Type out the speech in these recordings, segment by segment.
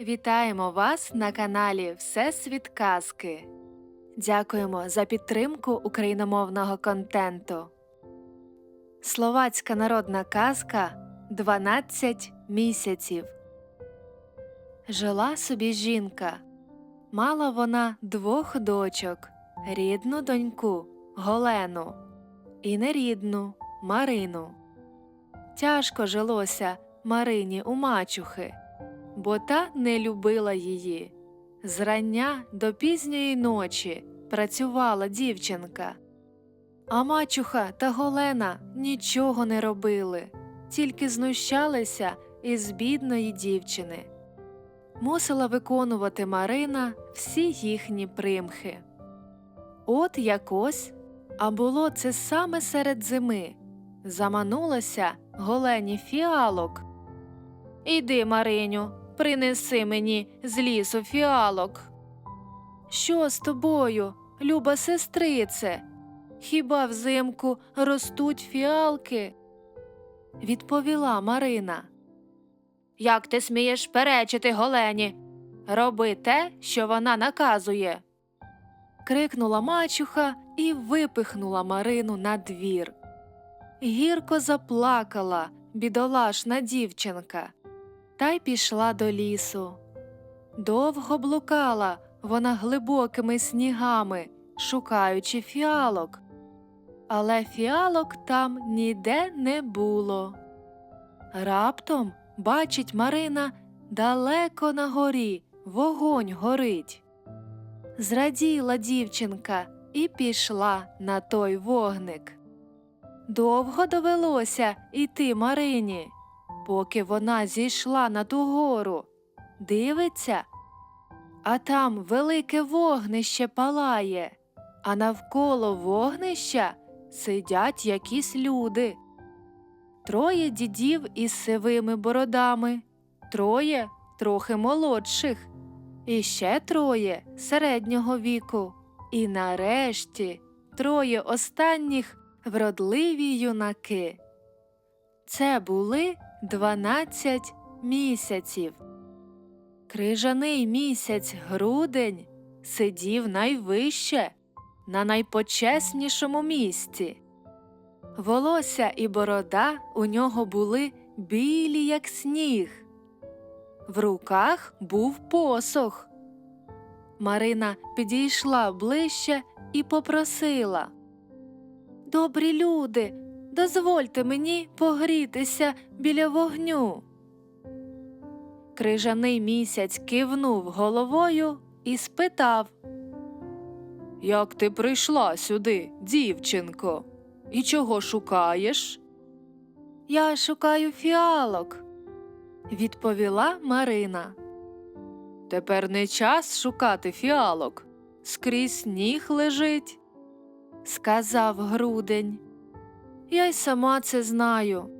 Вітаємо вас на каналі Всесвіт Казки. Дякуємо за підтримку україномовного контенту. Словацька народна казка 12 місяців. Жила собі жінка. Мала вона двох дочок рідну доньку Голену і нерідну Марину. Тяжко жилося Марині у мачухи бо та не любила її. Зрання до пізньої ночі працювала дівчинка. А мачуха та Голена нічого не робили, тільки знущалися із бідної дівчини. Мусила виконувати Марина всі їхні примхи. От якось, а було це саме серед зими, заманулася голені фіалок. Іди, Мариню, принеси мені з лісу фіалок. Що з тобою, люба сестрице? Хіба взимку ростуть фіалки? Відповіла Марина. Як ти смієш перечити голені? Роби те, що вона наказує. крикнула мачуха і випихнула Марину на двір. Гірко заплакала бідолашна дівчинка та й пішла до лісу. Довго блукала вона глибокими снігами, шукаючи фіалок. Але фіалок там ніде не було. Раптом бачить Марина далеко на горі вогонь горить. Зраділа дівчинка і пішла на той вогник. Довго довелося йти Марині поки вона зійшла на ту гору, дивиться, а там велике вогнище палає, а навколо вогнища сидять якісь люди. Троє дідів із сивими бородами, троє трохи молодших, і ще троє середнього віку, і нарешті троє останніх вродливі юнаки. Це були дванадцять місяців. Крижаний місяць грудень сидів найвище, на найпочеснішому місці. Волосся і борода у нього були білі, як сніг. В руках був посох. Марина підійшла ближче і попросила Добрі люди, дозвольте мені погрітися біля вогню. Крижаний місяць кивнув головою і спитав Як ти прийшла сюди, дівчинко, і чого шукаєш? Я шукаю фіалок, відповіла Марина. Тепер не час шукати фіалок. Скрізь сніг лежить, сказав грудень. Я й сама це знаю,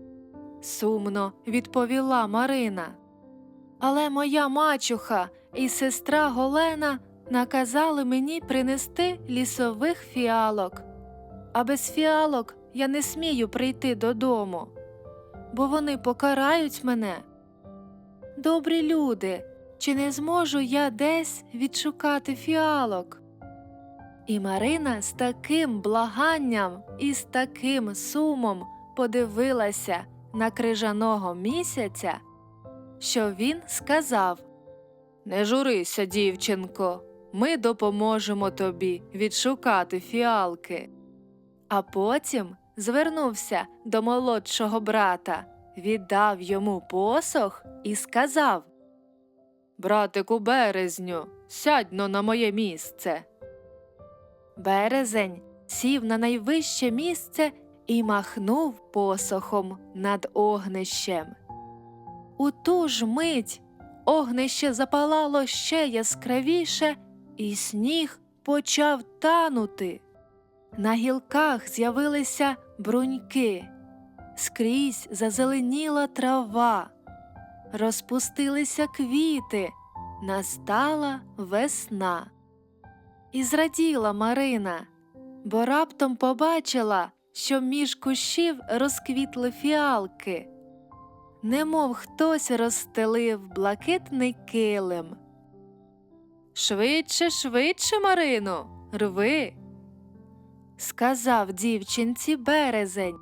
сумно відповіла Марина. Але моя мачуха і сестра Голена наказали мені принести лісових фіалок, а без фіалок я не смію прийти додому, бо вони покарають мене. Добрі люди, чи не зможу я десь відшукати фіалок? І Марина з таким благанням і з таким сумом подивилася на крижаного місяця, що він сказав Не журися, дівчинко, ми допоможемо тобі відшукати фіалки. А потім звернувся до молодшого брата, віддав йому посох і сказав Братику березню, сядь но на моє місце. Березень сів на найвище місце і махнув посохом над огнищем. У ту ж мить огнище запалало ще яскравіше, і сніг почав танути. На гілках з'явилися бруньки, скрізь зазеленіла трава, розпустилися квіти, настала весна. І зраділа Марина, бо раптом побачила, що між кущів розквітли фіалки. немов хтось розстелив блакитний килим. Швидше, швидше, Марино, рви, сказав дівчинці березень.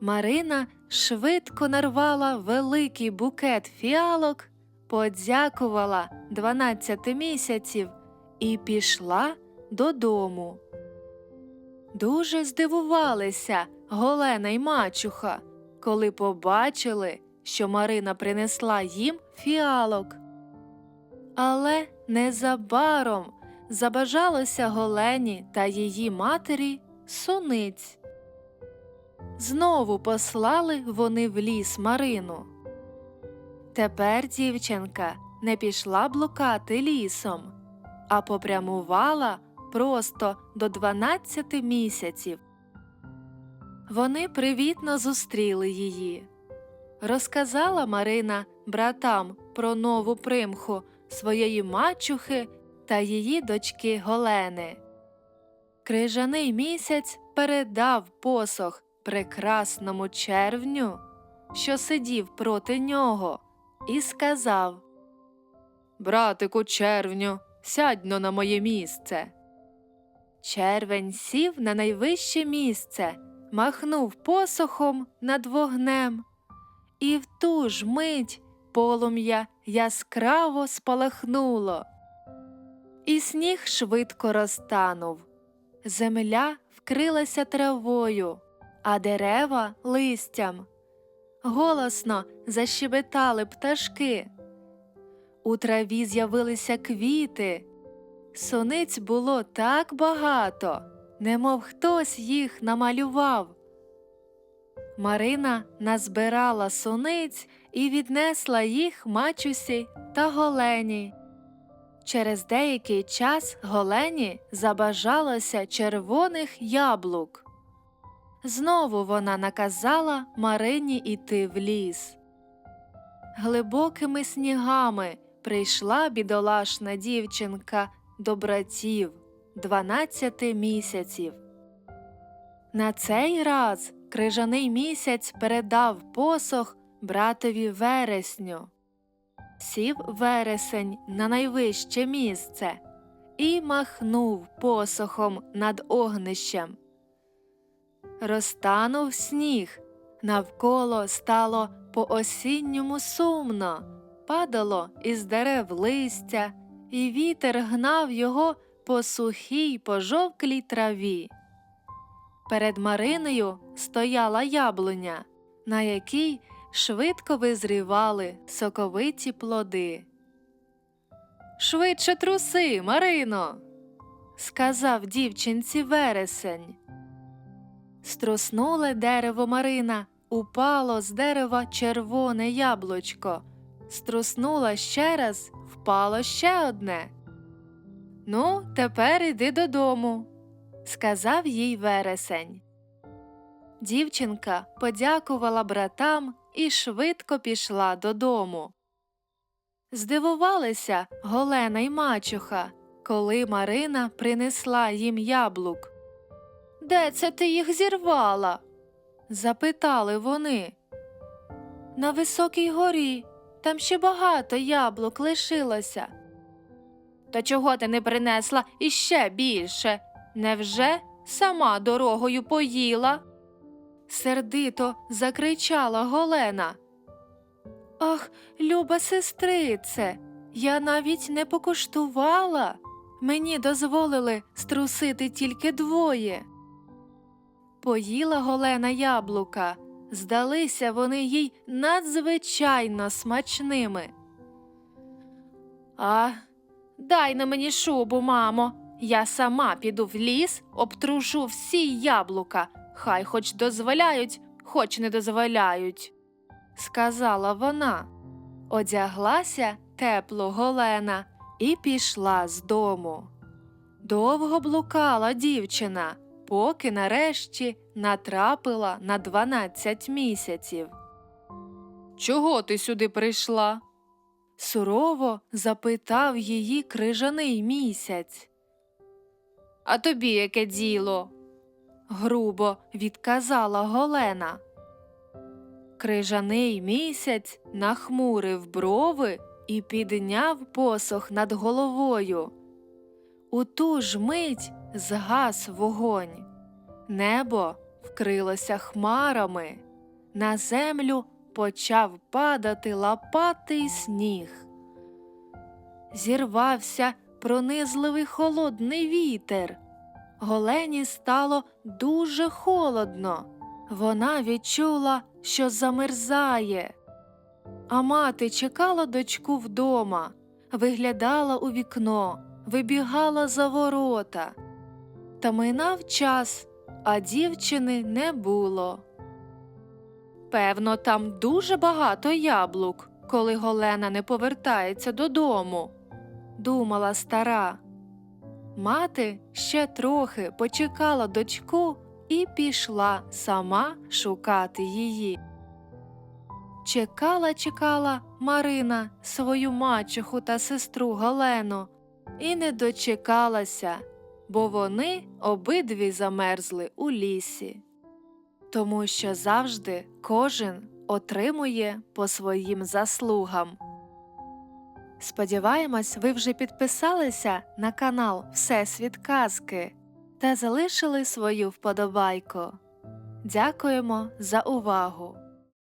Марина швидко нарвала великий букет фіалок, подякувала дванадцяти місяців і пішла додому. Дуже здивувалися Голена й мачуха, коли побачили, що Марина принесла їм фіалок. Але незабаром забажалося Голені та її матері суниць. Знову послали вони в ліс Марину. Тепер дівчинка не пішла блукати лісом, а попрямувала просто до 12 місяців. Вони привітно зустріли її. Розказала Марина братам про нову примху своєї мачухи та її дочки Голени. Крижаний місяць передав посох прекрасному червню, що сидів проти нього, і сказав Братику червню, сядьно на моє місце. Червень сів на найвище місце, махнув посохом над вогнем, і в ту ж мить полум'я яскраво спалахнуло. І сніг швидко розтанув. Земля вкрилася травою, а дерева листям. Голосно защебетали пташки. У траві з'явилися квіти. Сониць було так багато, немов хтось їх намалював. Марина назбирала суниць і віднесла їх мачусі та голені. Через деякий час голені забажалося червоних яблук. Знову вона наказала Марині йти в ліс. Глибокими снігами прийшла бідолашна дівчинка до братів дванадцяти місяців. На цей раз крижаний місяць передав посох братові вересню. Сів вересень на найвище місце і махнув посохом над огнищем. Розтанув сніг, навколо стало по осінньому сумно, падало із дерев листя, і вітер гнав його по сухій пожовклій траві. Перед Мариною стояла яблуня, на якій швидко визрівали соковиті плоди. Швидше труси, Марино, сказав дівчинці вересень. Струснуле дерево Марина, упало з дерева червоне яблучко. Струснула ще раз, впало ще одне. Ну, тепер іди додому, сказав їй вересень. Дівчинка подякувала братам і швидко пішла додому. Здивувалися Голена й мачуха, коли Марина принесла їм яблук. Де це ти їх зірвала? запитали вони. На високій горі, там ще багато яблук лишилося. Та чого ти не принесла іще більше? Невже сама дорогою поїла? сердито закричала Голена. Ах, люба сестрице, я навіть не покуштувала. Мені дозволили струсити тільки двоє. Поїла Голена яблука, здалися вони їй надзвичайно смачними. А, дай на мені шубу, мамо. Я сама піду в ліс, обтрушу всі яблука, хай хоч дозволяють, хоч не дозволяють, сказала вона. Одяглася тепло голена і пішла з дому. Довго блукала дівчина, поки нарешті натрапила на дванадцять місяців. Чого ти сюди прийшла? сурово запитав її крижаний місяць. А тобі яке діло? грубо відказала Голена. крижаний місяць нахмурив брови і підняв посох над головою. У ту ж мить згас вогонь. Небо вкрилося хмарами, на землю почав падати лопатий сніг. Зірвався пронизливий холодний вітер. Голені стало дуже холодно. Вона відчула, що замерзає. А мати чекала дочку вдома, виглядала у вікно, вибігала за ворота. Та минав час, а дівчини не було. Певно, там дуже багато яблук, коли Голена не повертається додому, думала стара. Мати ще трохи почекала дочку і пішла сама шукати її. Чекала, чекала Марина свою мачеху та сестру Галену і не дочекалася, бо вони обидві замерзли у лісі. Тому що завжди кожен отримує по своїм заслугам. Сподіваємось, ви вже підписалися на канал Всесвіт Казки та залишили свою вподобайку. Дякуємо за увагу!